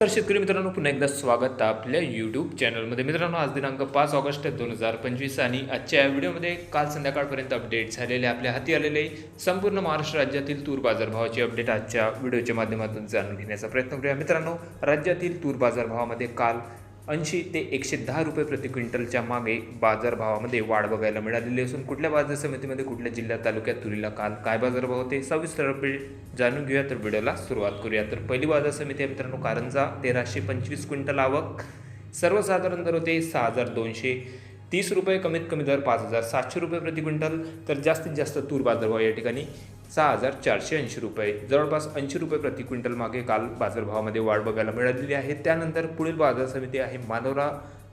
तर शेतकरी मित्रांनो पुन्हा एकदा स्वागत आपल्या यूट्यूब चॅनलमध्ये मित्रांनो आज दिनांक पाच ऑगस्ट दोन हजार पंचवीस आणि आजच्या या व्हिडिओमध्ये काल संध्याकाळपर्यंत अपडेट झालेले आपल्या हाती आलेले संपूर्ण महाराष्ट्र राज्यातील तूर बाजारभावाची अपडेट आजच्या व्हिडिओच्या माध्यमातून जाणून घेण्याचा प्रयत्न करूया. मित्रांनो राज्यातील तूर बाजारभावामध्ये काल ऐंशी ते एकशे दहा रुपये प्रति क्विंटलच्या मागे बाजारभावामध्ये वाढ बघायला मिळालेली असून कुठल्या बाजार समितीमध्ये कुठल्या जिल्ह्यात तालुक्यात तुरीला काल काय बाजारभाव होते सविस्तर अपडेट जाणून घेऊया. तर व्हिडिओला सुरुवात करूया. तर पहिली बाजार समिती आहे मित्रांनो कारंजा तेराशे पंचवीस क्विंटल आवक. सर्वसाधारण दर होते सहा हजार दोनशे तीस रुपये कमीत कमी दर पाच हजार सातशे रुपये प्रति क्विंटल. तर जास्तीत जास्त तूर बाजारभाव या ठिकाणी सहा हजार चारशे ऐंशी रुपये. जवळपास ऐंशी रुपये प्रति क्विंटल मागे काल बाजारभावामध्ये वाढ बघायला मिळालेली आहे. त्यानंतर पुढील बाजार समिती आहे मानोरा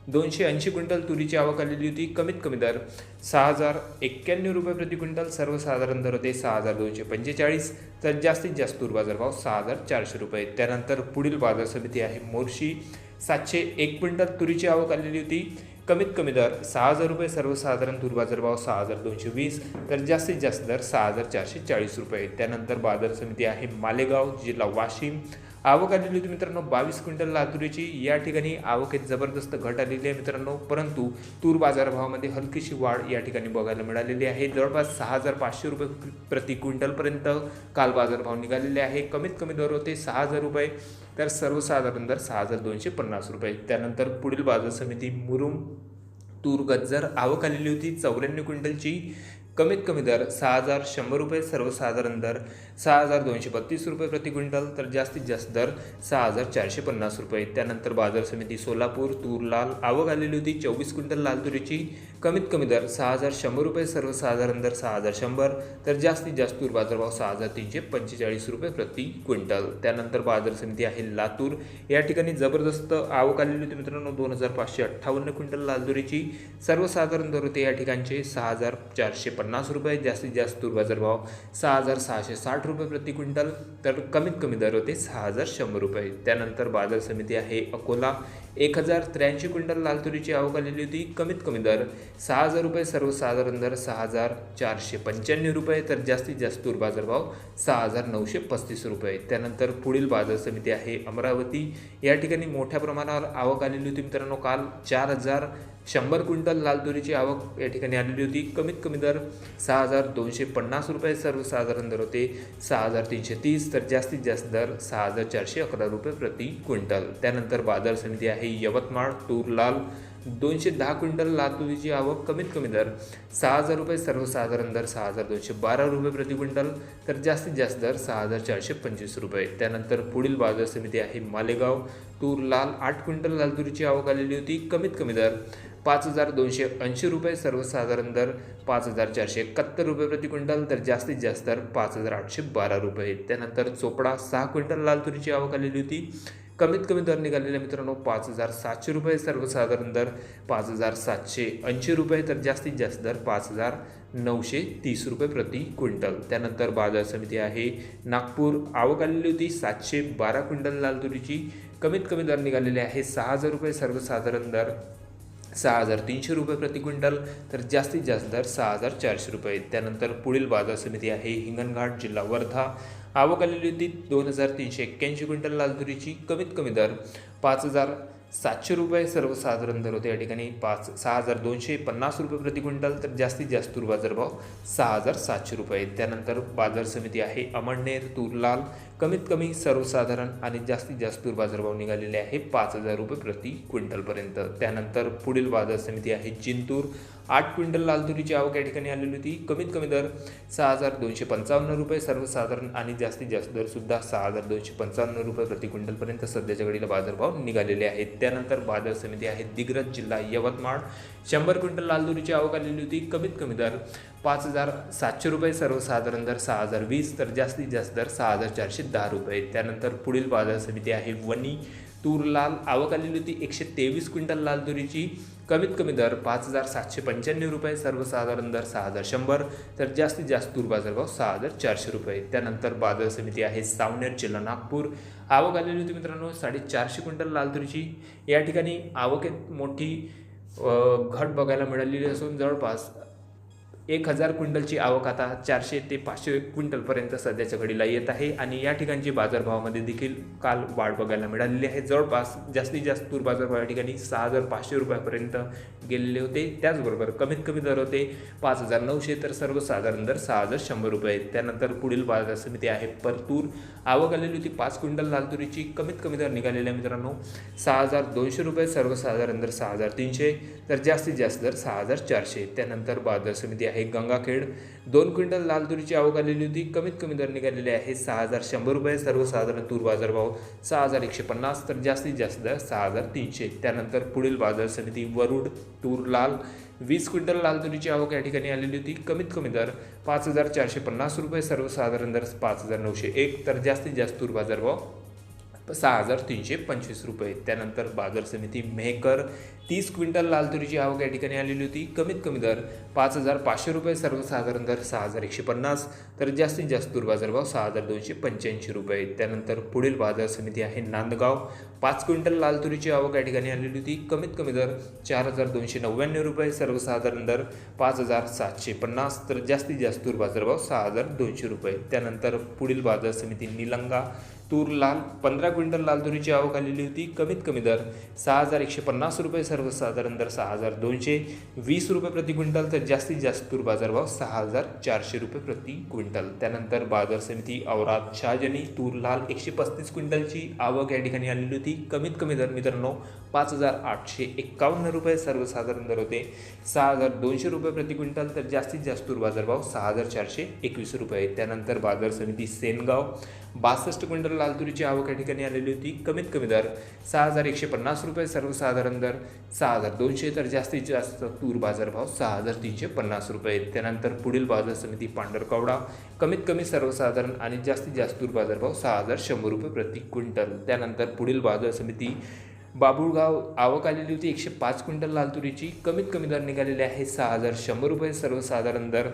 दोनशे ऐंशी क्विंटल तुरीची आवक आलेली होती. कमीत कमी दर सहा हजार एक्क्याण्णव रुपये प्रति क्विंटल. सर्वसाधारण दर होते सहा हजार दोनशे पंचेचाळीस. तर जास्तीत जास्त तूर बाजारभाव सहा हजार चारशे रुपये. त्यानंतर पुढील बाजार समिती आहे मोर्शी. सातशे एक क्विंटल तुरीची आवक आलेली होती. कमीत कमी दर सहा हजार रुपये सर्वसाधारण तूर बाजारभाव सहा हजार दोनशे वीस तर जास्तीत जास्त दर सहा हजार चारशे चाळीस रुपये. त्यानंतर बाजार समिती आहे मालेगाव जिल्हा वाशिम आवक आलेली होती मित्रांनो बावीस क्विंटल लातुरीची. या ठिकाणी आवकेत जबरदस्त घट आलेली आहे मित्रांनो परंतु तूर बाजारभावामध्ये हलकीशी वाढ या ठिकाणी बघायला मिळालेली आहे. जवळपास सहा हजार पाचशे रुपये प्रति क्विंटलपर्यंत काल बाजारभाव निघालेले आहे. कमीत कमी दर होते सहा हजार रुपये तर सर्वसाधारण दर सहा हजार दोनशे पन्नास रुपये. त्यानंतर पुढील बाजार समिती मुरुम तूर गज्जर आवक आलेली होती चौऱ्याण्णव क्विंटलची. कमीत कमी दर सहा हजार शंभर रुपये सर्वसाधारण दर सहा हजार दोनशे बत्तीस रुपये प्रति क्विंटल तर जास्तीत जास्त दर सहा हजार चारशे पन्नास रुपये. त्यानंतर बाजार समिती सोलापूर तूर लाल आवक आलेली होती चोवीस क्विंटल लाल तुरीची. कमीत कमी दर सहा हजार शंभर रुपये सर्वसाधारण दर सहा हजार शंभर. तर जास्तीत जास्त तूर बाजारभाव सहा हजार तीनशे पंचेचाळीस रुपये प्रति क्विंटल. त्यानंतर बाजार समिती आहे लातूर. या ठिकाणी जबरदस्त आवक आलेली होती मित्रांनो दोन हजार पाचशे अठ्ठावन्न क्विंटल लाल तुरीची. सर्वसाधारण दर होते या ठिकाणचे सहा हजार चारशे पन्नास रुपये. जास्तीत जास्त तूर बाजारभाव सहा हजार सहाशे साठ रुपये प्रति क्विंटल तर कमीत कमी दर होते सहा हजार शंभर रुपये. त्यानंतर बाजार समिती आहे अकोला. एक हजार त्र्याऐंशी क्विंटल लाल तुरीची आवक आलेली होती कमीत कमी दर सहा हजार रुपये सर्वसाधारण दर सहा हजार चारशे पंच्याण्णव रुपये तर जास्तीत जास्त तूर बाजारभाव सहा हजार नऊशे पस्तीस रुपये. त्यानंतर पुढील बाजार समिती आहे अमरावती. या ठिकाणी मोठ्या प्रमाणावर आवक आलेली होती मित्रांनो काल चार हजार शंभर क्विंटल लाल तुरीची आवक या ठिकाणी आलेली होती. कमीत कमी दर सहा हजार दोनशे पन्नास रुपये सर्वसाधारण दर होते सहा हजार तीनशे तीस तर जास्तीत जास्त दर सहा हजार चारशे अकरा रुपये प्रति क्विंटल. त्यानंतर बाजार समिती आहे यवतमाळ तूर लाल दोनशे दहा क्विंटल लाल तुरीची आवक कमीत कमी दर सहा हजार रुपये सर्वसाधारण दर सहा हजार दोनशे बारा रुपये प्रति क्विंटल तर जास्तीत जास्त दर सहा हजार चारशे पंचवीस रुपये. त्यानंतर पुढील बाजार समिती आहे मालेगाव. तूर लाल आठ क्विंटल लाल तुरीची आवक आलेली होती कमीत कमी दर पाच हजार दोनशे ऐंशी रुपये सर्वसाधारण दर पाच हजार चारशे एकाहत्तर रुपये प्रति क्विंटल तर जास्तीत जास्त दर पाच हजार आठशे बारा रुपये. त्यानंतर चोपडा सहा क्विंटल लाल तुरीची आवक आलेली होती. कमीत कमी दर निघालेले मित्रांनो पाच हजार सातशे रुपये सर्वसाधारण दर पाच हजार सातशे ऐंशी रुपये तर जास्तीत जास्त दर पाच हजार नऊशे तीस रुपये प्रति क्विंटल. त्यानंतर बाजार समिती आहे. नागपूर आवक आलेली होती सातशे बारा क्विंटल लाल तुरीची. कमीत कमी दर निघालेले आहे सहा हजार रुपये सर्वसाधारण दर सहा हजार तीनशे रुपये प्रति क्विंटल तर जास्तीत जास्त दर सहा हजार चारशे रुपये. त्यानंतर पुढील बाजार समिती आहे हिंगणघाट जिल्हा वर्धा. आवक आलेली होती दोन हजार तीनशे एक्क्याऐंशी क्विंटल लालदुरीची कमीत कमी दर पाच हजार सातशे रुपये. सर्वसाधारण दर होते या ठिकाणी पाच सहा हजार दोनशे पन्नास रुपये प्रति क्विंटल तर जास्तीत जास्त तूर बाजारभाव सहा हजार सातशे रुपये. त्यानंतर बाजार समिती आहे अमळनेर तूर लाल कमीत कमी सर्वसाधारण आणि जास्तीत जास्त तूर बाजारभाव निघालेले आहे पाच हजार रुपये प्रति क्विंटलपर्यंत. त्यानंतर पुढील बाजार समिती आहे जिंतूर. आठ क्विंटल लाल तुरीची आवक या ठिकाणी आलेली होती. कमीत कमी दर सहा हजार दोनशे पंचावन्न रुपये सर्वसाधारण आणि जास्तीत जास्त दरसुद्धा सहा हजार दोनशे पंचावन्न रुपये प्रति क्विंटलपर्यंत सध्याच्या घडीला बाजारभाव निघालेले आहेत. त्यानंतर बाजार समिती आहे दिग्रज जिल्हा यवतमाळ. शंभर क्विंटल लाल तुरीची आवक आलेली होती. कमीत कमी दर पाच हजार सातशे रुपये सर्वसाधारण दर सहा हजार वीस तर जास्तीत जास्त दर सहा हजार चारशे दहा रुपये. त्यानंतर पुढील बाजार समिती आहे वणी तूर लाल. आवक आलेली होती एकशे तेवीस क्विंटल लाल तुरीची. कमीत कमी दर पाच हजार सातशे पंच्याण्णव रुपये सर्वसाधारण दर सहा हजार शंभर. तर जास्तीत जास्त तूर बाजारभाव सहा हजार चारशे रुपये. त्यानंतर बाजार समिती आहे सावनेर जिल्हा नागपूर. आवक आलेली होती मित्रांनो साडेचारशे क्विंटल लाल तुरीची. या ठिकाणी आवकेत मोठी घट बघायला मिळालेली असून जवळपास एक हजार क्विंटलची आवक आता चारशे ते पाचशे क्विंटलपर्यंत सध्याच्या घडीला येत आहे आणि या ठिकाणची बाजारभावामध्ये देखील काल वाढ बघायला मिळालेली आहे. जवळपास जास्तीत जास्त तूर बाजारभाव या ठिकाणी सहा हजार पाचशे रुपयापर्यंत गेलेले होते. त्याचबरोबर कमीत कमी दर होते पाच हजार नऊशे तर सर्वसाधारण दर सहा हजार शंभर रुपये त्यानंतर पुढील बाजार समिती आहे परतूर आवक आलेली होती पाच क्विंटल लाल तुरीची. कमीत कमी दर निघालेल्या आहे मित्रांनो सहा हजार दोनशे रुपये सर्वसाधारण दर सहा हजार तीनशे तर जास्तीत जास्त दर सहा हजार चारशे. त्यानंतर बाजार समिती आहे गंगाखेड दोन क्विंटल लाल तुरीची आवक आलेली होती. कमीत कमी दर निघालेले आहे सहा हजार शंभर रुपये. सर्वसाधारण तूर बाजारभाव सहा हजार एकशे पन्नास तर जास्तीत जास्त दर सहा हजार तीनशे. त्यानंतर पुढील बाजार समिती वरुड तूर लाल वीस क्विंटल लाल तुरीची आवक या ठिकाणी आलेली होती. कमीत कमी दर पाच हजार चारशे पन्नास रुपये. सर्वसाधारण दर पाच हजार नऊशे एक तर जास्तीत जास्त तूर बाजारभाव सहा हजार तीनशे पंचवीस रुपये. त्यानंतर बाजार समिती मेहकर तीस क्विंटल लाल तुरीची आवक या ठिकाणी आलेली होती. कमीत कमी दर पाच हजार पाचशे रुपये सर्वसाधारण दर सहा हजार एकशे पन्नास. तर जास्तीत जास्त तूर बाजारभाव सहा हजार दोनशे पंच्याऐंशी रुपये. त्यानंतर पुढील बाजार समिती आहे नांदगाव. पाच क्विंटल लाल तुरीची आवक या ठिकाणी आलेली होती. कमीत कमी दर चार हजार दोनशे नव्याण्णव रुपये सर्वसाधारण दर पाच हजार सातशे पन्नास. तर जास्तीत जास्त तूर बाजारभाव सहा हजार दोनशे रुपये. त्यानंतर पुढील बाजार समिती निलंगा. तूर लाल पंधरा क्विंटल लाल तुरीची आवक आलेली होती. कमीत कमी दर सहा हजार एकशे पन्नास रुपये सर्वसाधारण दर सहा हजार दोनशे. वीस रुपये प्रति क्विंटल तर जास्तीत जास्त तूर बाजारभाव सहा हजार चारशे रुपये प्रति क्विंटल. त्यानंतर बाजार समिती औरात शहाजनी तूर लाल एकशे पस्तीस क्विंटलची आवक या ठिकाणी आलेली होती. कमीत कमी दर मित्रांनो पाच हजार आठशे एक्कावन्न रुपये सर्वसाधारण दर होते. सहा हजार दोनशे रुपये प्रति क्विंटल तर जास्तीत जास्त तूर बाजारभाव सहा हजार चारशे एकवीस रुपये. त्यानंतर बाजार समिती सेनगाव बासष्ट क्विंटल लाल तुरीची आवक या ठिकाणी आलेली होती. कमीत कमी दर सहा हजार एकशे पन्नास रुपये सर्वसाधारण दर सहा हजार दोनशे तर जास्तीत जास्त तूर बाजारभाव सहा हजार तीनशे पन्नास रुपये. त्यानंतर पुढील बाजार समिती पांढरकवडा कमीत कमी सर्वसाधारण आणि जास्तीत जास्त तूर बाजारभाव सहा हजार शंभर रुपये प्रति क्विंटल. त्यानंतर पुढील बाजार समिती बाबुळगाव आवक आलेली होती. एकशे पाच क्विंटल लाल तुरीची. कमीत कमी दर निघालेले आहे सहा हजार शंभर रुपये. सर्वसाधारण दर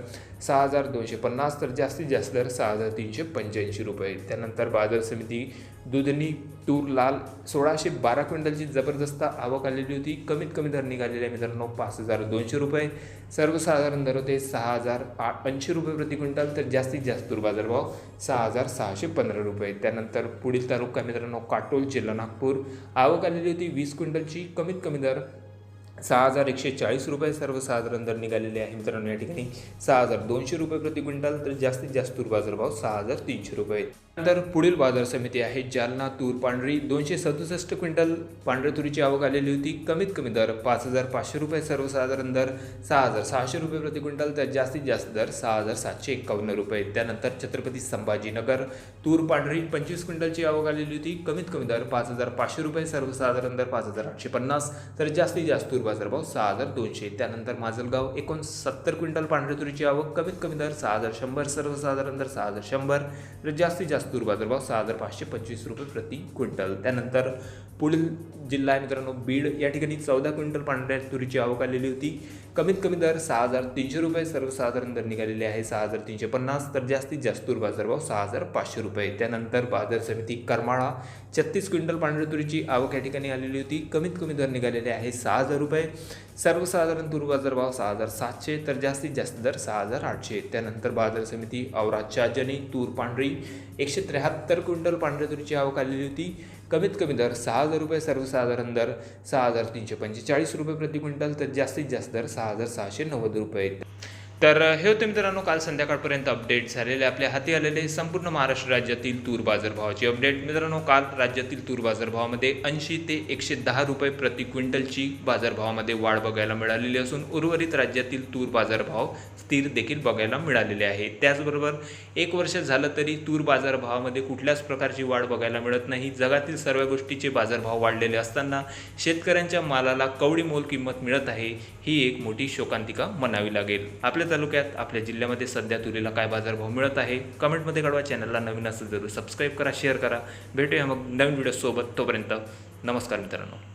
सहा हजार दोनशे पन्नास तर जास्तीत जास्त दर सहा हजार तीनशे पंच्याऐंशी रुपये. त्यानंतर बाजार समिती दुधनी तूर लाल सोळाशे बारा क्विंटलची जबरदस्त आवक आलेली होती. कमीत कमी दर निघालेले आहे मित्रांनो पाच हजार दोनशे रुपये. सर्वसाधारण दर होते सहा हजार आठ ऐंशी रुपये प्रति क्विंटल तर जास्तीत जास्त तूर बाजारभाव सहा हजार सहाशे पंधरा रुपये. त्यानंतर पुढील तालुका मित्रांनो काटोल जिल्हा नागपूर. आवक आलेली होती वीस क्विंटलची कमीत कमी दर सहा हजार एकशे चाळीस रुपये सर्वसाधारण दर निघालेले आहे मित्रांनो या ठिकाणी. सहा हजार दोनशे रुपये प्रति क्विंटल तर जास्तीत जास्त तूर बाजारभाव सहा हजार तीनशे रुपये. नंतर पुढील बाजार समिती आहे जालना तूर पांढरी दोनशे सदुसष्ट क्विंटल. पांढऱ्या तुरीची आवक आलेली होती कमीत कमी दर पाच हजार पाचशे रुपये सर्वसाधारण दर सहा हजार सहाशे रुपये प्रति क्विंटल तर जास्तीत जास्त दर सहा हजार सातशे एक्कावन्न रुपये. त्यानंतर छत्रपती संभाजीनगर तूर पांढरी पंचवीस क्विंटलची आवक आलेली होती कमीत कमी दर पाच हजार पाचशे रुपये सर्वसाधारण दर पाच हजार आठशे पन्नास. तर जास्तीत जास्त तूर बाजारभाव सहा हजार दोनशे. त्यानंतर माजलगाव एकोणसत्तर क्विंटल पांढऱ्या तुरीची आवक कमीत कमी दर सहा हजार शंभर सर्वसाधारण दर सहा हजार शंभर. तर जास्तीत जास्त तूर बाजारभाव सहा हजार पाचशे पंचवीस रुपये प्रति क्विंटल. त्यानंतर पुढील जिल्हा आहे मित्रांनो बीड. या ठिकाणी चौदा क्विंटल पांढऱ्या तुरीची आवक आलेली होती. कमीत कमी दर सहा हजार तीनशे रुपये सर्वसाधारण दर निघालेले आहे सहा हजार तीनशे पन्नास. तर जास्तीत जास्त तूर बाजारभाव सहा हजार पाचशे रुपये. त्यानंतर बाजार समिती करमाळा छत्तीस क्विंटल पांढऱ्या तुरीची आवक या ठिकाणी आलेली होती. कमीत कमी दर निघालेले आहे सहा हजार रुपये. सर्वसाधारण तूर बाजारभाव सहा हजार सातशे तर जास्तीत जास्त दर सहा हजार आठशे. त्यानंतर बाजार समिती औराच्या जनी तूर पांढरी एकशे त्र्याहत्तर क्विंटल पांढऱ्या तुरीची आवक आलेली होती. कमीत कमी दर सहा हजार रुपये सर्वसाधारण दर सहा हजार तीनशे पंचेचाळीस रुपये प्रति क्विंटल तर जास्तीत जास्त दर सहा हजार सहाशे नव्वद रुपये. तर हे होते मित्रांनो काल संध्याकाळपर्यंत अपडेट झालेले. आपल्या हाती आलेले संपूर्ण महाराष्ट्र राज्यातील तूर बाजारभावाची अपडेट मित्रांनो काल राज्यातील तूर बाजारभावामध्ये ऐंशी ते एकशे दहा रुपये प्रति क्विंटलची बाजारभावामध्ये वाढ बघायला मिळालेली असून उर्वरित राज्यातील तूर बाजारभाव स्थिर देखील बघायला मिळालेले आहे. त्याचबरोबर एक वर्ष झालं तरी तूर बाजारभावामध्ये कुठल्याच प्रकारची वाढ बघायला मिळत नाही. जगातील सर्व गोष्टीचे बाजारभाव वाढलेले असताना शेतकऱ्यांच्या मालाला कवडी मोल किंमत मिळत आहे ही एक मोठी शोकांतिका म्हणावी लागेल. आपल्या तालुक्यात आपल्या जिल्ह्यामध्ये सध्या तुरीला काय बाजारभाव मिळत आहे? कमेंटमध्ये कळवा. चॅनलला नवीन असेल जरूर सबस्क्राईब करा शेअर करा. भेटूया मग नवीन व्हिडिओसोबत तोपर्यंत. नमस्कार मित्रांनो.